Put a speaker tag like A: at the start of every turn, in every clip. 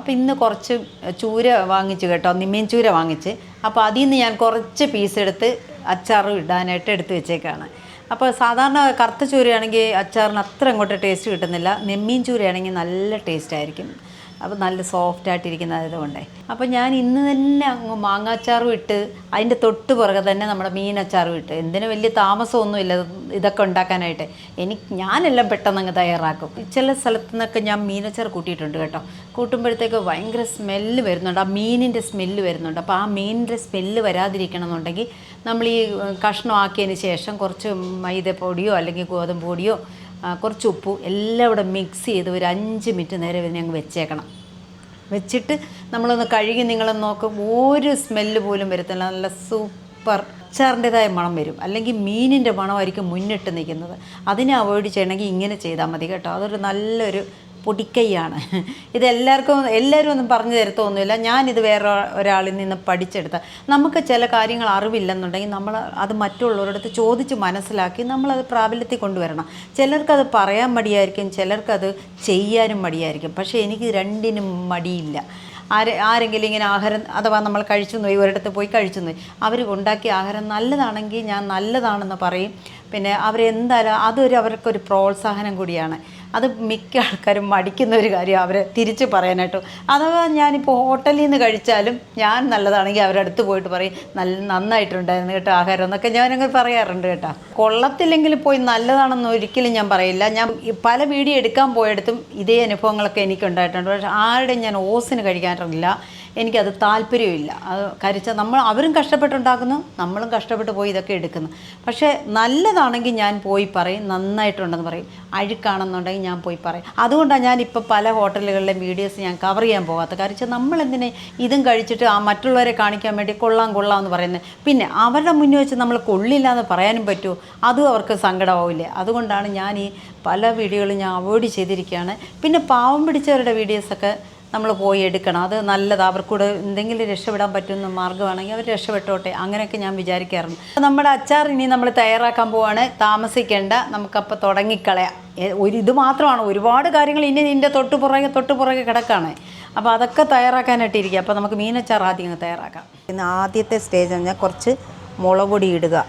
A: അപ്പോൾ ഇന്ന് കുറച്ച് ചൂര വാങ്ങിച്ചു കേട്ടോ നിമ്മീൻ ചൂര വാങ്ങിച്ച്. അപ്പോൾ അതിൽ നിന്ന് ഞാൻ കുറച്ച് പീസ് എടുത്ത് അച്ചാറും ഇടാനായിട്ട് എടുത്ത് വെച്ചേക്കാണ്. അപ്പോൾ സാധാരണ കറുത്ത ചൂരയാണെങ്കിൽ അച്ചാറിന് അത്ര അങ്ങോട്ട് ടേസ്റ്റ് കിട്ടുന്നില്ല. നെമ്മീൻ ചൂരയാണെങ്കിൽ നല്ല ടേസ്റ്റ് ആയിരിക്കും. അപ്പോൾ നല്ല സോഫ്റ്റ് ആയിട്ടിരിക്കുന്നതായതുകൊണ്ടേ അപ്പോൾ ഞാൻ ഇന്ന് തന്നെ അങ്ങ് മാങ്ങാച്ചാറും ഇട്ട് അതിന്റെ തൊട്ട് പുറകെ തന്നെ നമ്മുടെ മീനച്ചാറും ഇട്ട്. എന്തിനു വലിയ താമസമൊന്നുമില്ല ഇതൊക്കെ ഉണ്ടാക്കാനായിട്ട്. എനിക്ക് ഞാനെല്ലാം പെട്ടെന്ന് അങ്ങ് തയ്യാറാക്കും. ചില സ്ഥലത്തു നിന്നൊക്കെ ഞാൻ മീനച്ചാർ കൂട്ടിയിട്ടുണ്ട് കേട്ടോ. കൂട്ടുമ്പോഴത്തേക്ക് ഭയങ്കര സ്മെല്ല് വരുന്നുണ്ട്. ആ മീനിന്റെ സ്മെല്ല് വരുന്നുണ്ട്. അപ്പോൾ ആ മീനിന്റെ സ്മെല്ല് വരാതിരിക്കണം എന്നുണ്ടെങ്കിൽ നമ്മൾ ഈ കഷ്ണമാക്കിയതിന് ശേഷം കുറച്ച് മൈദപ്പൊടിയോ അല്ലെങ്കിൽ ഗോതമ്പ് പൊടിയോ കുറച്ച് ഉപ്പ് എല്ലാം കൂടെ മിക്സ് ചെയ്ത് ഒരു അഞ്ച് മിനിറ്റ് നേരം ഇതിനെ അങ്ങ് വെച്ചേക്കണം. വെച്ചിട്ട് നമ്മളൊന്ന് കഴുകി നിങ്ങളൊന്ന് നോക്കും. ഒരു സ്മെല്ല് പോലും വരത്തില്ല. നല്ല സൂപ്പർ അച്ചാറിന്റെതായ മണം വരും. അല്ലെങ്കിൽ മീനിന്റെ മണമായിരിക്കും മുന്നിട്ട് നിൽക്കുന്നത്. അതിനെ അവോയ്ഡ് ചെയ്യണമെങ്കിൽ ഇങ്ങനെ ചെയ്താൽ മതി കേട്ടോ. അതൊരു നല്ലൊരു പൊടിക്കൈയാണ്. ഇത് എല്ലാവർക്കും എല്ലാവരും ഒന്നും പറഞ്ഞു തരത്തൊന്നുമില്ല ഞാനിത് വേറെ ഒരാളിൽ നിന്ന് പഠിച്ചെടുത്ത. നമുക്ക് ചില കാര്യങ്ങൾ അറിവില്ലെന്നുണ്ടെങ്കിൽ നമ്മൾ അത് മറ്റുള്ളവരുടെ അടുത്ത് ചോദിച്ച് മനസ്സിലാക്കി നമ്മളത് പ്രാബല്യത്തിൽ കൊണ്ടുവരണം. ചിലർക്കത് പറയാൻ മടിയായിരിക്കും ചിലർക്കത് ചെയ്യാനും മടിയായിരിക്കും. പക്ഷേ എനിക്ക് രണ്ടിനും മടിയില്ല. ആരെ ആരെങ്കിലും ഇങ്ങനെ ആഹാരം അഥവാ നമ്മൾ കഴിച്ചു നോയി ഒരിടത്ത് പോയി കഴിച്ചു നോയി അവർ ഉണ്ടാക്കിയ ആഹാരം നല്ലതാണെങ്കിൽ ഞാൻ നല്ലതാണെന്ന് പറയും. പിന്നെ അവരെന്തായാലും അതൊരു അവർക്കൊരു പ്രോത്സാഹനം കൂടിയാണ്. അത് മിക്ക ആൾക്കാരും മടിക്കുന്ന ഒരു കാര്യം അവരെ തിരിച്ച് പറയാനായിട്ടും. അഥവാ ഞാനിപ്പോൾ ഹോട്ടലിൽ നിന്ന് കഴിച്ചാലും ഞാൻ നല്ലതാണെങ്കിൽ അവരടുത്ത് പോയിട്ട് പറയും നല്ല നന്നായിട്ടുണ്ടായിരുന്നു കേട്ടോ ആഹാരം എന്നൊക്കെ ഞാനങ്ങ് പറയാറുണ്ട് കേട്ടോ. കൊള്ളത്തില്ലെങ്കിൽ പോയി നല്ലതാണെന്ന് ഒരിക്കലും ഞാൻ പറയില്ല. ഞാൻ പല വീഡിയോ എടുക്കാൻ പോയടത്തും ഇതേ അനുഭവങ്ങളൊക്കെ എനിക്കുണ്ടായിട്ടുണ്ട്. പക്ഷേ ആരുടെയും ഞാൻ ഓസിന് കഴിക്കാറില്ല. എനിക്കത് താല്പര്യമില്ല. അത് കരിച്ച നമ്മൾ അവരും കഷ്ടപ്പെട്ടുണ്ടാക്കുന്നു നമ്മളും കഷ്ടപ്പെട്ട് പോയി ഇതൊക്കെ എടുക്കുന്നു. പക്ഷേ നല്ലതാണെങ്കിൽ ഞാൻ പോയി പറയും നന്നായിട്ടുണ്ടെന്ന് പറയും. അഴുക്കാണെന്നുണ്ടെങ്കിൽ ഞാൻ പോയി പറയും. അതുകൊണ്ടാണ് ഞാൻ ഇപ്പോൾ പല ഹോട്ടലുകളിലെ വീഡിയോസ് ഞാൻ കവർ ചെയ്യാൻ പോകാത്ത കരിച്ച നമ്മളെന്തിനെ ഇതും കഴിച്ചിട്ട് ആ മറ്റുള്ളവരെ കാണിക്കാൻ വേണ്ടി കൊള്ളാം കൊള്ളാം എന്ന് പറയുന്നത്. പിന്നെ അവരുടെ മുന്നിൽ വെച്ച് നമ്മൾ കൊള്ളില്ല എന്ന് പറയാനും പറ്റുമോ? അതും അവർക്ക് സങ്കടമാവില്ലേ? അതുകൊണ്ടാണ് ഞാൻ ഈ പല വീഡിയോകളും ഞാൻ അവോയ്ഡ് ചെയ്തിരിക്കുകയാണ്. പിന്നെ പാവം പിടിച്ചവരുടെ വീഡിയോസൊക്കെ നമ്മൾ പോയി എടുക്കണം. അത് നല്ലത്. അവർക്കൂടെ എന്തെങ്കിലും രക്ഷപ്പെടാൻ പറ്റുന്ന മാർഗമാണെങ്കിൽ അവർ രക്ഷപ്പെട്ടോട്ടെ. അങ്ങനെയൊക്കെ ഞാൻ വിചാരിക്കാറുണ്ട്. നമ്മുടെ അച്ചാർ ഇനി നമ്മൾ തയ്യാറാക്കാൻ പോവാണ്. താമസിക്കേണ്ട. നമുക്കപ്പോൾ തുടങ്ങിക്കളയാം. ഒരു ഇത് മാത്രമാണ്. ഒരുപാട് കാര്യങ്ങൾ ഇനി നിന്റെ തൊട്ട് പുറകെ തൊട്ട് പുറകെ കിടക്കാണ്. അപ്പോൾ അതൊക്കെ തയ്യാറാക്കാനായിട്ട് ഇരിക്കുക. അപ്പോൾ നമുക്ക് മീനച്ചാർ ആദ്യം തയ്യാറാക്കാം. പിന്നെ ആദ്യത്തെ സ്റ്റേജ് പറഞ്ഞാൽ കുറച്ച് മുളക് പൊടി ഇടുക.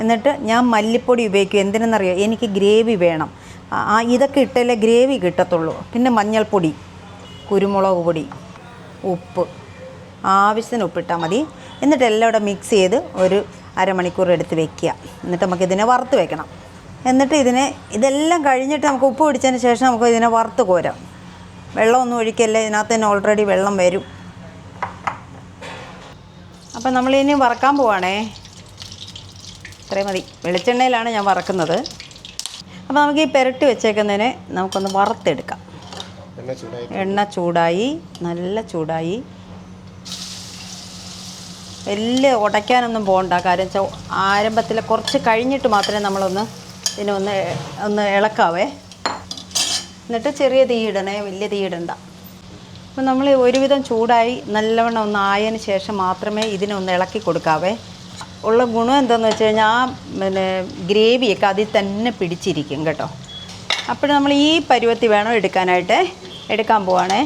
A: എന്നിട്ട് ഞാൻ മല്ലിപ്പൊടി ഉപയോഗിക്കും. എന്തിനെന്നറിയോ? എനിക്ക് ഗ്രേവി വേണം. ആ ഇതൊക്കെ ഇട്ടല്ലേ ഗ്രേവി കിട്ടത്തുള്ളൂ. പിന്നെ മഞ്ഞൾപ്പൊടി. കുരുമുളക് പൊടി ഉപ്പ് ആവശ്യത്തിന് ഉപ്പിട്ടാൽ മതി. എന്നിട്ട് എല്ലാം കൂടെ മിക്സ് ചെയ്ത് ഒരു അരമണിക്കൂർ എടുത്ത് വെക്കുക. എന്നിട്ട് നമുക്ക് ഇതിനെ വറുത്ത് വെക്കണം. എന്നിട്ട് ഇതിനെ ഇതെല്ലാം കഴിഞ്ഞിട്ട് നമുക്ക് ഉപ്പ് പിടിച്ചതിന് ശേഷം നമുക്ക് ഇതിനെ വറുത്ത് കോരാം. വെള്ളമൊന്നും ഒഴിക്കല്ലേ ഇതിനകത്ത് തന്നെ ഓൾറെഡി വെള്ളം വരും. അപ്പം നമ്മളിനി വറക്കാൻ പോവാണേ. ഇത്രയും മതി. വെളിച്ചെണ്ണയിലാണ് ഞാൻ വറക്കുന്നത്. അപ്പോൾ നമുക്ക് ഈ പെരട്ടി വെച്ചേക്കുന്നതിനെ നമുക്കൊന്ന് വറുത്തെടുക്കാം.
B: എണ്ണ ചൂടായി.
A: നല്ല ചൂടായി. വലിയ ഉടയ്ക്കാനൊന്നും പോകണ്ട കാര്യം വെച്ചാൽ ആരംഭത്തിൽ കുറച്ച് കഴിഞ്ഞിട്ട് മാത്രമേ നമ്മളൊന്ന് ഇതിനൊന്ന് ഒന്ന് ഒന്ന് ഇളക്കാവേ. എന്നിട്ട് ചെറിയ തീ ഇടണേ വലിയ തീ ഇടണ്ട. അപ്പം നമ്മൾ ഒരുവിധം ചൂടായി നല്ലവണ്ണം ഒന്ന് ആയതിന് ശേഷം മാത്രമേ ഇതിനെ ഒന്ന് ഇളക്കി കൊടുക്കാവേ. ഉള്ള ഗുണം എന്താണെന്ന് വെച്ച് കഴിഞ്ഞാൽ ആ പിന്നെ ഗ്രേവിയൊക്കെ അതിൽ തന്നെ പിടിച്ചിരിക്കും കേട്ടോ. അപ്പോൾ നമ്മൾ ഈ പരുവത്തി വേണം എടുക്കാനായിട്ട് എടുക്കാൻ പോവാണേ.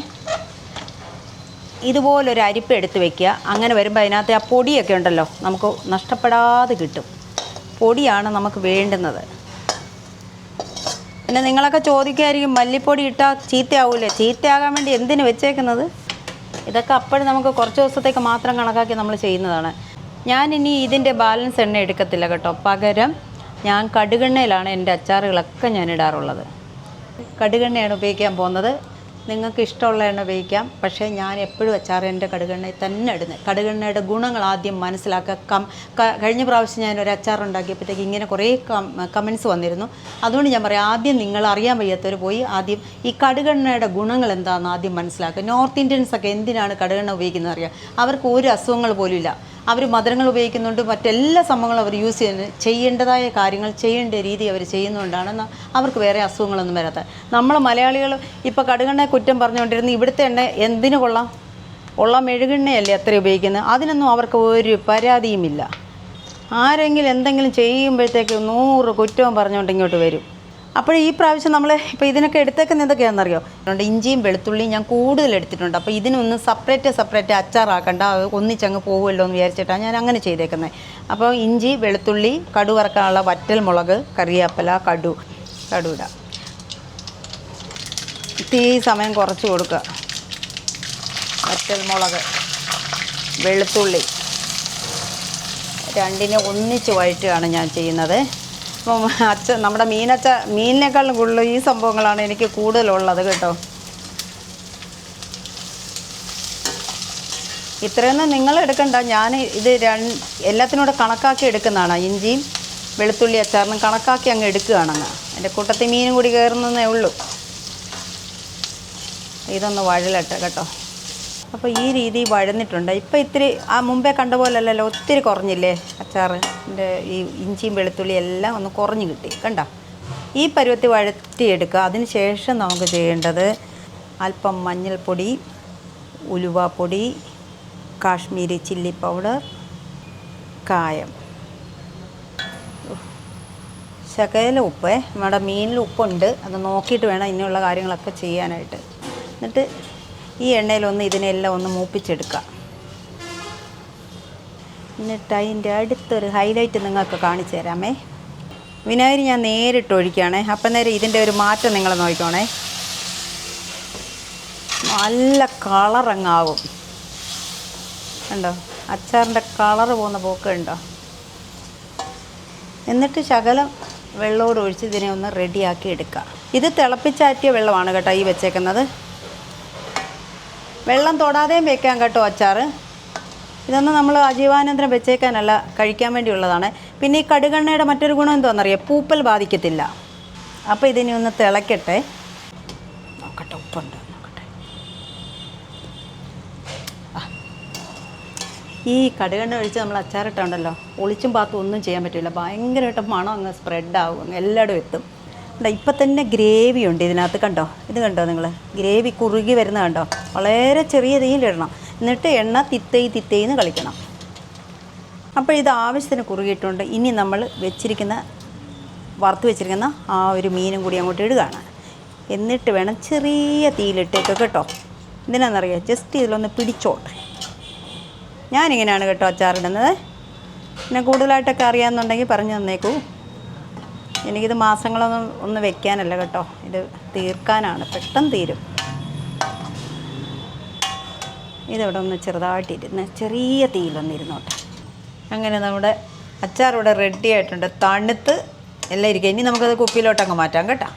A: ഇതുപോലൊരു അരിപ്പ് എടുത്ത് വെക്കുക. അങ്ങനെ വരുമ്പോൾ അതിനകത്ത് ആ പൊടിയൊക്കെ ഉണ്ടല്ലോ നമുക്ക് നഷ്ടപ്പെടാതെ കിട്ടും. പൊടിയാണ് നമുക്ക് വേണ്ടുന്നത്. പിന്നെ നിങ്ങളൊക്കെ ചോദിക്കുമായിരിക്കും മല്ലിപ്പൊടി ഇട്ടാൽ ചീത്തയാവില്ലേ ചീത്തയാകാൻ വേണ്ടി എന്തിനു വെച്ചേക്കുന്നത്? ഇതൊക്കെ അപ്പോഴും നമുക്ക് കുറച്ച് ദിവസത്തേക്ക് മാത്രം കണക്കാക്കി നമ്മൾ ചെയ്യുന്നതാണ്. ഞാൻ ഇനി ഇതിന്റെ ബാലൻസ് എണ്ണ എടുക്കത്തില്ല കേട്ടോ. പകരം ഞാൻ കടുകെണ്ണയിലാണ് എന്റെ അച്ചാറുകളൊക്കെ ഞാൻ ഇടാറുള്ളത്. കടുകെണ്ണയാണ് ഉപയോഗിക്കാൻ പോകുന്നത്. നിങ്ങൾക്ക് ഇഷ്ടമുള്ള എണ്ണ ഉപയോഗിക്കാം. പക്ഷേ ഞാൻ എപ്പോഴും അച്ചാർ എന്റെ കടുകെണ്ണയിൽ തന്നെ ഇടുന്നത് കടുകെണ്ണയുടെ ഗുണങ്ങൾ ആദ്യം മനസ്സിലാക്കുക. കം കഴിഞ്ഞ പ്രാവശ്യം ഞാൻ ഒരു അച്ചാർ ഉണ്ടാക്കിയപ്പോഴത്തേക്ക് ഇങ്ങനെ കുറേ കമൻസ് വന്നിരുന്നു. അതുകൊണ്ട് ഞാൻ പറയാം ആദ്യം നിങ്ങൾ അറിയാൻ വയ്യാത്തവർ പോയി ആദ്യം ഈ കടുകെണ്ണയുടെ ഗുണങ്ങൾ എന്താണെന്ന് ആദ്യം മനസ്സിലാക്കുക. നോർത്ത് ഇന്ത്യൻസ് ഒക്കെ എന്തിനാണ് കടുകെണ്ണ ഉപയോഗിക്കുന്നത് അറിയാം. അവർക്ക് ഒരു അസുഖങ്ങൾ പോലും ഇല്ല. അവർ മധുരങ്ങൾ ഉപയോഗിക്കുന്നുണ്ട്. മറ്റെല്ലാ സംഭവങ്ങളും അവർ യൂസ് ചെയ്യുന്നു. ചെയ്യേണ്ടതായ കാര്യങ്ങൾ ചെയ്യേണ്ട രീതി അവർ ചെയ്യുന്നതുകൊണ്ടാണ് അവർക്ക് വേറെ അസുഖങ്ങളൊന്നും വരാത്തത് നമ്മൾ മലയാളികൾ ഇപ്പോൾ കടുകെണ്ണ കുറ്റം പറഞ്ഞുകൊണ്ടിരുന്ന ഇവിടുത്തെ എണ്ണ എന്തിനു കൊള്ളാം? ഉള്ള മെഴുകെണ്ണയല്ലേ അത്ര ഉപയോഗിക്കുന്നത്. അതിനൊന്നും അവർക്ക് ഒരു പരാതിയുമില്ല. ആരെങ്കിലും എന്തെങ്കിലും ചെയ്യുമ്പോഴത്തേക്ക് നൂറ് കുറ്റവും പറഞ്ഞുകൊണ്ട് ഇങ്ങോട്ട് വരും. അപ്പോൾ ഈ പ്രാവശ്യം നമ്മൾ ഇപ്പോൾ ഇതിനൊക്കെ എടുത്തേക്കുന്നത് എന്തൊക്കെയാണെന്നറിയോ? അതുകൊണ്ട് ഇഞ്ചിയും വെളുത്തുള്ളിയും ഞാൻ കൂടുതൽ എടുത്തിട്ടുണ്ട്. അപ്പോൾ ഇതിനൊന്ന് സെപ്പറേറ്റ് സെപ്പറേറ്റ് അച്ചാറാക്കണ്ട. ഒന്നിച്ചങ്ങ് പോകുമല്ലോ എന്ന് വിചാരിച്ചിട്ടാണ് ഞാൻ അങ്ങനെ ചെയ്തേക്കുന്നത്. അപ്പോൾ ഇഞ്ചി വെളുത്തുള്ളി കടു വറക്കാനുള്ള വറ്റൽ മുളക് കറിവേപ്പില കടു കടു ഇടാം. തീ സമയം കുറച്ച് കൊടുക്കുക. വറ്റൽ മുളക് വെളുത്തുള്ളി. രണ്ടിനെ ഒന്നിച്ച് വഴറ്റുകയാണ് ഞാൻ ചെയ്യുന്നത്. അപ്പം അച്ഛൻ നമ്മുടെ മീനച്ച മീനിനേക്കാളും കൂടുതൽ ഈ സംഭവങ്ങളാണ് എനിക്ക് കൂടുതലുള്ളത് കേട്ടോ. ഇത്രയൊന്നും നിങ്ങൾ എടുക്കണ്ട. ഞാൻ ഇത് രണ്ട് എല്ലാത്തിനൂടെ കണക്കാക്കി എടുക്കുന്നതാണ്. ഇഞ്ചിയും വെളുത്തുള്ളി അച്ചാറിനും കണക്കാക്കി അങ്ങ് എടുക്കുകയാണെന്ന് എന്റെ കൂട്ടത്തിൽ മീനും കൂടി കയറുന്നതേ ഉള്ളൂ. ഇതൊന്ന് വഴലട്ടെ കേട്ടോ. അപ്പോൾ ഈ രീതി വഴന്നിട്ടുണ്ട്. ഇപ്പോൾ ഇത്തിരി ആ മുമ്പേ കണ്ട പോലല്ലല്ലോ ഒത്തിരി കുറഞ്ഞില്ലേ അച്ചാറിന്റെ ഈ ഇഞ്ചിയും വെളുത്തുള്ളിയും എല്ലാം ഒന്ന് കുറഞ്ഞു കിട്ടി. കണ്ട? ഈ പരുവത്തിൽ വഴത്തിയെടുക്കുക അതിന് ശേഷം നമുക്ക് ചെയ്യേണ്ടത് അല്പം മഞ്ഞൾപ്പൊടി ഉലുവാപ്പൊടി കാശ്മീരി ചില്ലി പൗഡർ കായം. ശകല ഉപ്പ്. നമ്മുടെ മീനിൽ ഉപ്പുണ്ട്. അത് നോക്കിയിട്ട് വേണം ഇനിയുള്ള കാര്യങ്ങളൊക്കെ ചെയ്യാനായിട്ട്. എന്നിട്ട് ഈ എണ്ണയിലൊന്ന് ഇതിനെല്ലാം ഒന്ന് മൂപ്പിച്ചെടുക്കാം. എന്നിട്ട് അതിന്റെ അടുത്തൊരു ഹൈലൈറ്റ് നിങ്ങൾക്ക് കാണിച്ചു തരാമേ. വിനാഗിരി ഞാൻ നേരിട്ട് ഒഴിക്കുകയാണേ. അപ്പം നേരം ഇതിന്റെ ഒരു മാറ്റം നിങ്ങൾ നോക്കിക്കോണേ. നല്ല കളറങ്ങാവും ഉണ്ടോ അച്ചാറിന്റെ കളർ പോകുന്ന പോക്ക് ഉണ്ടോ എന്നിട്ട് ശകലം വെള്ളോട് ഒഴിച്ച് ഇതിനെ ഒന്ന് റെഡിയാക്കി എടുക്കുക ഇത് തിളപ്പിച്ചാറ്റിയ വെള്ളമാണ് കേട്ടോ ഈ വെച്ചേക്കുന്നത്. വെള്ളം തൊടാതെയും വെക്കാം കേട്ടോ അച്ചാർ ഇതൊന്നും നമ്മൾ അജീവാനന്തരം വെച്ചേക്കാനല്ല കഴിക്കാൻ വേണ്ടിയുള്ളതാണ്. പിന്നെ ഈ കടുകെണ്ണയുടെ മറ്റൊരു ഗുണം എന്താണെന്നറിയാം? പൂപ്പൽ ബാധിക്കത്തില്ല. അപ്പോൾ ഇതിനെ ഒന്ന് തിളക്കട്ടെ. നോക്കട്ടെ ഉപ്പുണ്ട്. നോക്കട്ടെ. ഈ കടുകണ്ണ ഒഴിച്ച് നമ്മൾ അച്ചാറിട്ടുണ്ടല്ലോ ഒളിച്ചും പാത്തും ഒന്നും ചെയ്യാൻ പറ്റില്ല. ഭയങ്കരമായിട്ട് മണം അങ്ങ് സ്പ്രെഡാകും എല്ലായിടും എത്തും. ഇപ്പം തന്നെ ഗ്രേവി ഉണ്ട് ഇതിനകത്ത് കണ്ടോ? ഇത് കണ്ടോ നിങ്ങൾ ഗ്രേവി കുറുകി വരുന്ന കണ്ടോ? വളരെ ചെറിയ തീയിലിടണം എന്നിട്ട് എണ്ണ തിത്തൈ തിത്തൈന്ന് കളിക്കണം. അപ്പോൾ ഇത് ആവശ്യത്തിന് കുറുകിയിട്ടുണ്ട്. ഇനി നമ്മൾ വെച്ചിരിക്കുന്ന വറുത്ത് വെച്ചിരിക്കുന്ന ആ ഒരു മീനും കൂടി അങ്ങോട്ട് ഇടുകയാണ്. എന്നിട്ട് വേണം ചെറിയ തീയിലിട്ടേക്ക് കേട്ടോ. എന്തിനാണെന്നറിയാം ജസ്റ്റ് ഇതിലൊന്ന് പിടിച്ചോട്ടെ. ഞാനിങ്ങനെയാണ് കേട്ടോ അച്ചാറിടുന്നത്. പിന്നെ കൂടുതലായിട്ടൊക്കെ അറിയാമെന്നുണ്ടെങ്കിൽ പറഞ്ഞു തന്നേക്കൂ. എനിക്കിത് മാസങ്ങളൊന്നും ഒന്ന് വെക്കാനല്ല കേട്ടോ. ഇത് തീർക്കാനാണ്. പെട്ടെന്ന് തീരും. ഇതിവിടെ ഒന്ന് ചെറുതായിട്ടിരുന്ന് ചെറിയ തീയിലൊന്ന് ഇരുന്നോട്ടെ. അങ്ങനെ നമ്മുടെ അച്ചാർ ഇവിടെ റെഡി ആയിട്ടുണ്ട്. തണുത്ത് എല്ലാം ഇരിക്കുക ഇനി നമുക്കത് കുപ്പിയിലോട്ടങ്ങ് മാറ്റാം കേട്ടോ.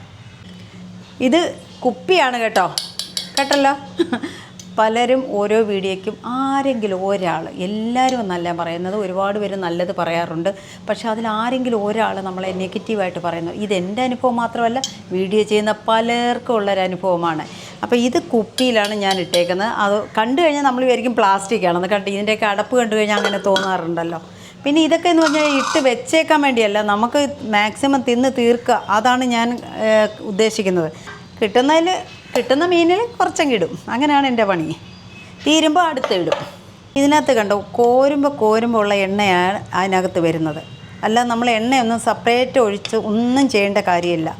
A: ഇത് കുപ്പിയാണ് കേട്ടോ. കേട്ടല്ലോ? പലരും ഓരോ വീഡിയോയ്ക്കും ആരെങ്കിലും ഒരാൾ എല്ലാവരും എന്നല്ല പറയുന്നത് ഒരുപാട് പേര് നല്ലത് പറയാറുണ്ട്. പക്ഷേ അതിൽ ആരെങ്കിലും ഒരാൾ നമ്മളെ നെഗറ്റീവായിട്ട് പറയുന്നു. ഇതെന്റെ അനുഭവം മാത്രമല്ല വീഡിയോ ചെയ്യുന്ന പലർക്കും ഉള്ളൊരു അനുഭവമാണ്. അപ്പോൾ ഇത് കുപ്പിയിലാണ് ഞാൻ ഇട്ടേക്കുന്നത്. അത് കണ്ടു കഴിഞ്ഞാൽ നമ്മൾ വിചാരിക്കും പ്ലാസ്റ്റിക് ആണെന്ന്. കണ്ട് ഇതിന്റെയൊക്കെ അടപ്പ് കണ്ടു കഴിഞ്ഞാൽ അങ്ങനെ തോന്നാറുണ്ടല്ലോ. പിന്നെ ഇതൊക്കെ എന്ന് പറഞ്ഞാൽ ഇട്ട് വെച്ചേക്കാൻ വേണ്ടിയല്ല. നമുക്ക് മാക്സിമം തിന്ന് തീർക്കുക. അതാണ് ഞാൻ ഉദ്ദേശിക്കുന്നത്. കിട്ടുന്നതിൽ കിട്ടുന്ന മീനിൽ കുറച്ചങ്ങ് ഇടും. അങ്ങനെയാണ് എന്റെ പണി. തീരുമ്പോൾ അടുത്ത് ഇടും. ഇതിനകത്ത് കണ്ടോ കോരുമ്പോൾ കോരുമ്പോൾ ഉള്ള എണ്ണയാണ് അതിനകത്ത് വരുന്നത്. അല്ല നമ്മൾ എണ്ണയൊന്നും സെപ്പറേറ്റ് ഒഴിച്ച് ഒന്നും ചെയ്യേണ്ട കാര്യമില്ല.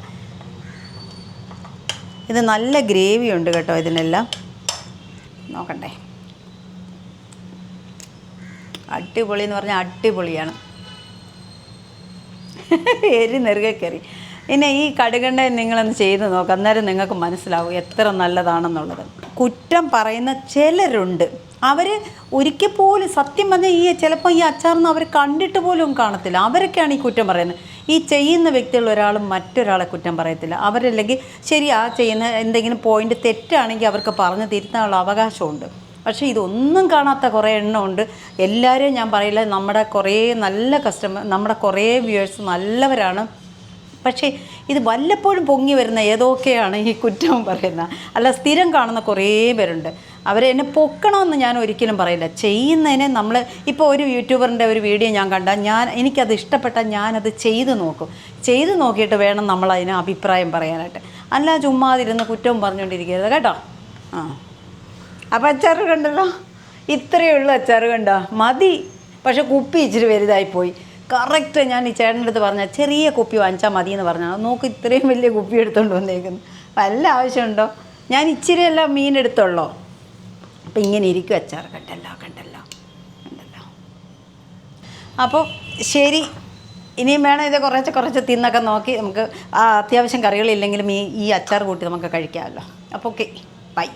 A: ഇത് നല്ല ഗ്രേവി ഉണ്ട് കേട്ടോ ഇതിനെല്ലാം. നോക്കണ്ടേ. അടിപൊളി എന്ന് പറഞ്ഞാൽ അടിപൊളിയാണ്. എരി നെറുകെ കയറി. പിന്നെ ഈ കടുകണ്ട നിങ്ങളൊന്ന് ചെയ്ത് നോക്കാം. അന്നേരം നിങ്ങൾക്ക് മനസ്സിലാവും എത്ര നല്ലതാണെന്നുള്ളത്. കുറ്റം പറയുന്ന ചിലരുണ്ട്. അവർ ഒരിക്കൽ പോലും സത്യം പറഞ്ഞാൽ ഈ ചിലപ്പോൾ ഈ അച്ചാറൊന്നും അവർ കണ്ടിട്ട് പോലും കാണത്തില്ല. അവരൊക്കെയാണ് ഈ കുറ്റം പറയുന്നത്. ഈ ചെയ്യുന്ന വ്യക്തികൾ ഒരാളും മറ്റൊരാളെ കുറ്റം പറയത്തില്ല. അവരല്ലെങ്കിൽ ശരി ആ ചെയ്യുന്ന എന്തെങ്കിലും പോയിന്റ് തെറ്റാണെങ്കിൽ അവർക്ക് പറഞ്ഞ് തിരുത്താനുള്ള അവകാശമുണ്ട്. പക്ഷേ ഇതൊന്നും കാണാത്ത കുറേ എണ്ണമുണ്ട് എല്ലാവരെയും ഞാൻ പറയില്ല. നമ്മുടെ കുറേ നല്ല കസ്റ്റമർ നമ്മുടെ കുറേ വ്യൂവേഴ്സ് നല്ലവരാണ്. പക്ഷേ ഇത് വല്ലപ്പോഴും പൊങ്ങി വരുന്ന ഏതൊക്കെയാണ് ഈ കുറ്റം പറയുന്ന? അല്ല സ്ഥിരം കാണുന്ന കുറേ പേരുണ്ട്. അവരെ എന്നെ പൊക്കണമെന്ന് ഞാൻ ഒരിക്കലും പറയില്ല. ചെയ്യുന്നതിനെ നമ്മൾ ഇപ്പോൾ ഒരു യൂട്യൂബറിന്റെ ഒരു വീഡിയോ ഞാൻ കണ്ടാൽ ഞാൻ എനിക്കത് ഇഷ്ടപ്പെട്ടാൽ ഞാനത് ചെയ്ത് നോക്കും. ചെയ്ത് നോക്കിയിട്ട് വേണം നമ്മൾ അതിന് അഭിപ്രായം പറയാനായിട്ട്. അല്ല ചുമ്മാതിരുന്ന് കുറ്റവും പറഞ്ഞുകൊണ്ടിരിക്കരുത് കേട്ടോ. ആ. അപ്പം അച്ചാറ് കണ്ടല്ലോ? ഇത്രയേ ഉള്ളൂ അച്ചാറ് കണ്ടോ? മതി. പക്ഷെ കുപ്പി ഇച്ചിരി വലുതായിപ്പോയി കറക്റ്റ് ഞാൻ ഈ ചേട്ടന്റെ അടുത്ത് പറഞ്ഞ ചെറിയ കുപ്പി വാങ്ങിച്ചാൽ മതി എന്ന് പറഞ്ഞാൽ നോക്ക് ഇത്രയും വലിയ കുപ്പി എടുത്തുകൊണ്ട് വന്നേക്കുന്നു. വല്ല ആവശ്യമുണ്ടോ? ഞാൻ ഇച്ചിരി എല്ലാം മീൻ എടുത്തുള്ളോ? അപ്പം ഇങ്ങനെ ഇരിക്കും അച്ചാർ കണ്ടല്ലോ കണ്ടല്ലോ കണ്ടല്ലോ. അപ്പോൾ ശരി. ഇനിയും വേണം ഇത് കുറച്ച് കുറച്ച് തിന്നൊക്കെ നോക്കി നമുക്ക് അത്യാവശ്യം കറികളില്ലെങ്കിലും ഈ ഈ അച്ചാർ കൂട്ടി നമുക്ക് കഴിക്കാമല്ലോ. അപ്പോൾ ഓക്കെ. ബൈ.